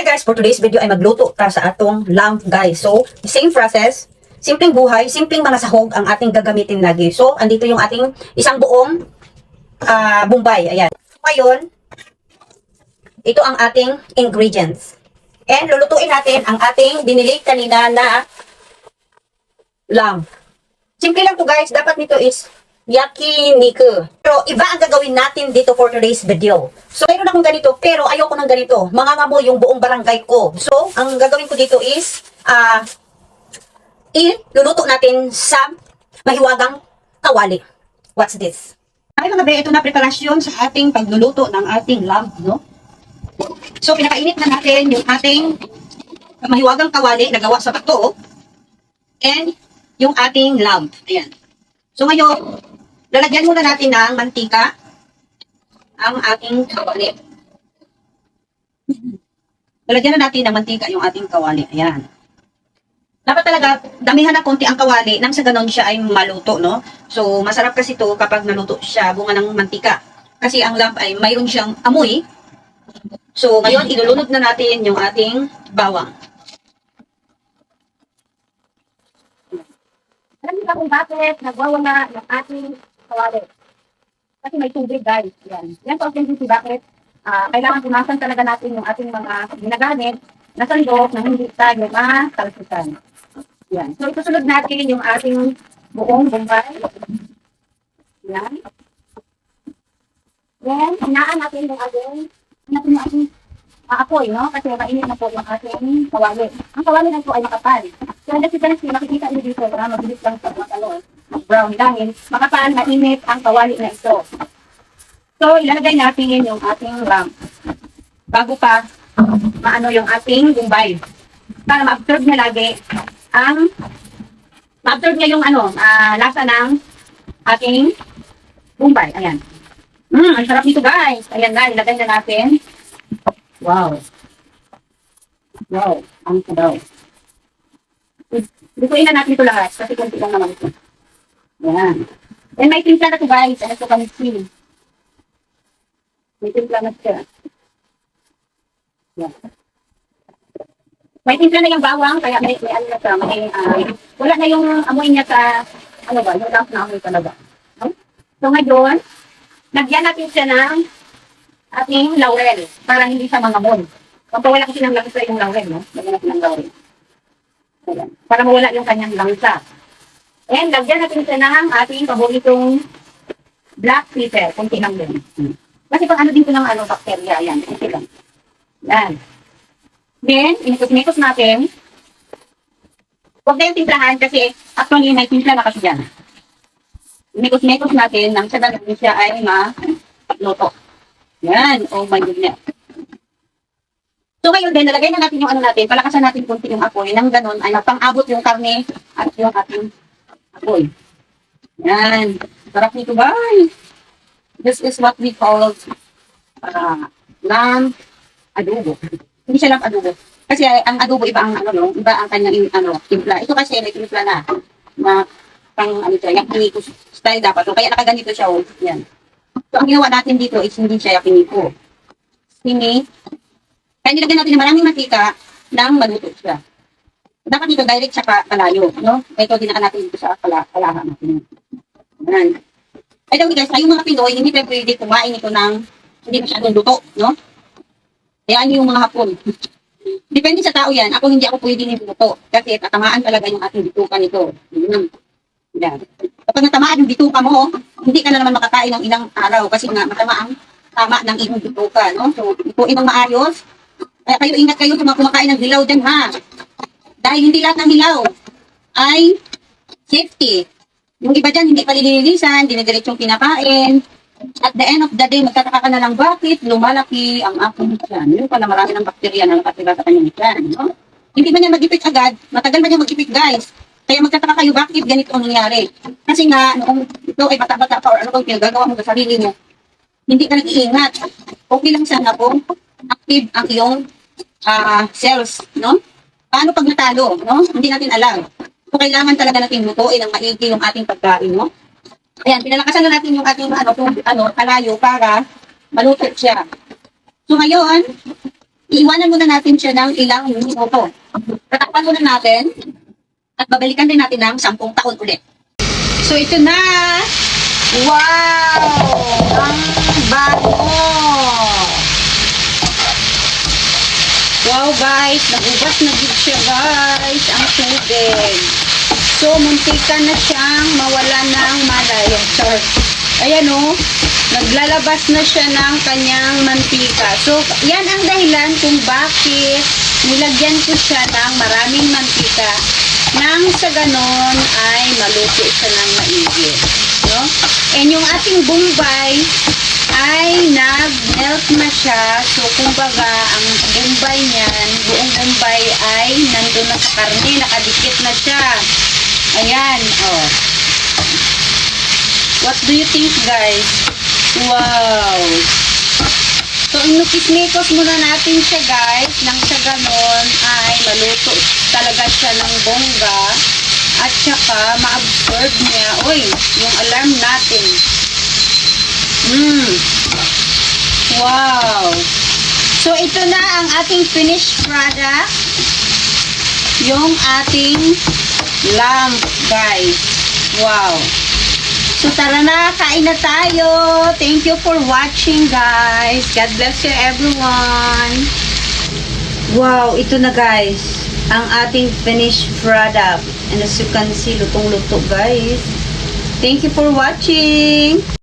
Hi guys, for today's video ay magluto ta sa atong lamb guys. So, same process, simpleng buhay, simpleng mga sahog ang ating gagamitin lagi. So, andito yung ating isang buong ah, bumbay. Ayan. Ngayon, ito ang ating ingredients. And lulutuin natin ang ating binili kanina na lamb. Simple lang to guys. Dapat nito is yakiniku. Pero iba ang gagawin natin dito for today's video. So, mayroon akong ganito, pero ayoko ng ganito. Mangangamoy yung buong barangay ko. So, ang gagawin ko dito is, ah, iluluto natin sa mahiwagang kawali. What's this? Ay mga be, ito na preparasyon sa ating pagluluto ng ating lamb, no? So, pinakainit na natin yung ating mahiwagang kawali na gawa sa bato and yung ating lamb. Ayan. So, ngayon, lalagyan muna natin ng mantika ang ating kawali. Lalagyan na natin ng mantika yung ating kawali. Ayan. Dapat talaga, damihan na konti ang kawali nang sa ganon siya ay maluto, no? So, masarap kasi to kapag naluto siya bunga ng mantika. Kasi ang lamb ay mayroon siyang amoy. So, ngayon, ilulunod na natin yung ating bawang. Alam niyo ba kung bakit nagwawala ng ating kawali? Kasi may tubig, guys. Yan. Yan po ang bakit ah, kailangan punasan talaga natin yung ating mga ginagamit na sandok na hindi tayo matalsikan. Yan. So, itusunod natin yung ating buong bumbay. Yan. Then, hinaan natin yung ating, natin yung ating ah, apoy, no? Kasi mainit na po yung ating kawali. Ang kawali na ito ay makapal. So, kasi kasi makikita niyo dito na mabilis lang sa mga ano, brown dahil makapal, mainit ang kawali na ito. So, ilalagay natin yung ating lamp bago pa maano yung ating bumbay. Para ma-absorb niya lagi ang ma-absorb niya yung ano, ah, lasa ng ating bumbay. Ayan. Mm, ang sarap nito guys. Ayan guys, ilagay na natin. Wow. Wow, ang sabaw. Lutuin na natin ito lahat kasi kunti lang naman ito. Yan. And may timpla na ito guys. Ano ito kami see. May timpla na siya. Yan. May timpla na yung bawang kaya may, may ano na siya. May, ah, wala na yung amoy niya sa ano ba, yung lamp na amoy talaga. No? So ngayon, lagyan natin siya ng ating laurel para hindi siya mangamon. Pampawala kasi ng langsa yung laurel, no? Lagyan natin ng laurel. Ayan. Para mawala yung kanyang langsa. And lagyan natin siya ng ating paboritong black pepper. Kunti lang din. Kasi pang ano din ko ng ano, bacteria. Ayan, kunti lang. Yan. Then, inikot-nikot natin. Huwag na yung timplahan kasi actually may timpla na kasi dyan. Inikot-nikot natin nang sa ganun siya ay ma-luto. Yan. Oh my goodness. So ngayon din, nalagay na natin yung ano natin, palakasan natin kunti yung apoy. Nang ganun ay mapang-abot yung karne at yung ating apoy. Yan. Sarap nito, guys. This is what we call uh, lamb adobo. Hindi siya lamb adobo. Kasi ang adobo iba ang ano, no? iba ang kanyang ano, timpla. Ito kasi may timpla na na pang ano siya, yakiniku style dapat. So, kaya nakaganito siya, oh. Yan. So, ang ginawa natin dito is hindi siya yakiniku. Sini, kaya nilagyan natin ng maraming mantika nang maluto siya. Dapat dito direct siya pa palayo, no? Ito dinaan natin dito sa pala, palahan natin. Yan. Ay daw guys, tayong mga Pinoy, hindi pa pwede kumain ito ng hindi masyadong luto, no? Kaya ano yung mga hapon. Depende sa tao yan. Ako hindi ako pwede niluto. Kasi tatamaan talaga yung ating bituka nito. Yan. Yan. Kapag natamaan yung bituka mo, hindi ka na naman makakain ng ilang araw kasi nga matama ang tama ng iyong bituka, no? So, ituin ng maayos. Kaya kayo ingat kayo sa mga kumakain ng hilaw dyan, ha? Dahil hindi lahat ng hilaw ay safety. Yung iba dyan, hindi pa lilinisan, dinidiretsong pinakain. At the end of the day, magtataka ka na lang bakit lumalaki ang aking tiyan. Yun pala, marami ng bakterya na nakatira sa kanyang tiyan. No? Hindi man yan mag-ipit agad, matagal man yan mag-ipit, guys. Kaya magtataka kayo bakit ganito ang nangyari. Kasi nga, noong ito ay bata-bata pa or ano kang pinagagawa mo sa sarili mo, hindi ka nag-iingat. Okay lang sana kung active ang iyong ah, cells, no? Paano pag natalo, no? Hindi natin alam. So, kailangan talaga natin lutuin ang maigi yung ating pagkain, no? Ayan, pinalakasan na natin yung ating ano, kung, ano, kalayo para maluto siya. So, ngayon, Iiwanan muna natin siya ng ilang minuto. Tatakpan muna natin at babalikan din natin ng 10 taon ulit. So, ito na. Wow! Ang bago. Wow, guys. Nagubas na din siya, guys. Ang tubig. So, muntika na siyang mawala ng malay. Char. Ayan, oh. Naglalabas na siya ng kanyang mantika. So, yan ang dahilan kung bakit nilagyan ko siya ng maraming mantika nang sa ganon ay maluto siya ng maigi. No? And yung ating bumbay ay nag-melt na siya. So, kumbaga, ang bumbay niyan, buong bumbay ay nandun na sa karne, nakadikit na siya. Ayan, oh. What do you think, guys? Wow! So, inukis-mikos muna natin siya, guys. Nang sa ganon ay maluto talaga siya ng bongga. At saka, ma-absorb niya. Uy, yung alarm natin. Mmm. Wow! So, ito na ang ating finished product. Yung ating lamp, guys. Wow! So tara na, kain na tayo. Thank you for watching guys. God bless you everyone. Wow, ito na guys. Ang ating finished product. And as you can see, lutong-luto guys. Thank you for watching.